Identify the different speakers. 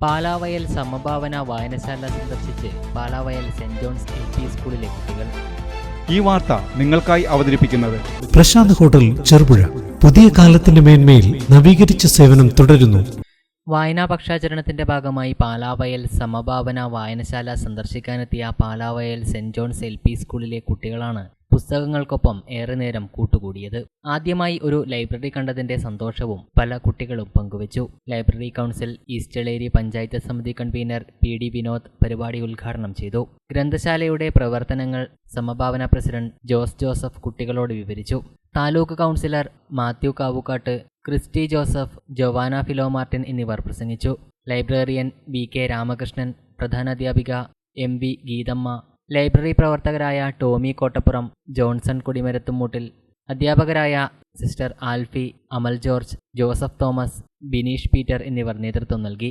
Speaker 1: പാലാവയൽ സമഭാവന വായനശാല സന്ദർശിച്ച് Palavayal saint John's L P സ്കൂളിലെ കുട്ടികൾ.
Speaker 2: ഈ വാർത്ത നിങ്ങൾക്കായി അവതരിപ്പിക്കുന്നത്
Speaker 3: പ്രശാന്ത് ഹോട്ടൽ ചെറുപുഴ. പുതിയ കാലത്തിന്റെ മേന്മയിൽ നവീകരിച്ച സേവനം തുടരുന്നു.
Speaker 1: വായനാ പക്ഷാചരണത്തിന്റെ ഭാഗമായി പാലാവയൽ സമഭാവന വായനശാല സന്ദർശിക്കാനെത്തിയ Palavayal saint John's L P സ്കൂളിലെ കുട്ടികളാണ് പുസ്തകങ്ങൾക്കൊപ്പം ഏറെ നേരം കൂട്ടുകൂടിയത്. ആദ്യമായി ഒരു ലൈബ്രറി കണ്ടതിന്റെ സന്തോഷവും പല കുട്ടികളും പങ്കുവച്ചു. ലൈബ്രറി കൗൺസിൽ ഈസ്റ്റളേരി പഞ്ചായത്ത് സമിതി കൺവീനർ പി ഡി വിനോദ് പരിപാടി ഉദ്ഘാടനം ചെയ്തു. ഗ്രന്ഥശാലയുടെ പ്രവർത്തനങ്ങൾ സമഭാവന പ്രസിഡന്റ് ജോസ് ജോസഫ് കുട്ടികളോട് വിവരിച്ചു. Taluk councillor Mathew Kavukkattu Christy Joseph Joanna Philo Martin എന്നിവർ പ്രസംഗിച്ചു. ലൈബ്രറിയൻ വി കെ രാമകൃഷ്ണൻ പ്രധാനാധ്യാപിക എം വി ഗീതമ്മ ലൈബ്രറി പ്രവർത്തകരായ ടോമി കോട്ടപ്പുറം ജോൺസൺ കുടിമരത്തുമൂട്ടിൽ അധ്യാപകരായ sister Alphy Amal George Joseph Thomas Bineesh Peter എന്നിവർ നേതൃത്വം നൽകി.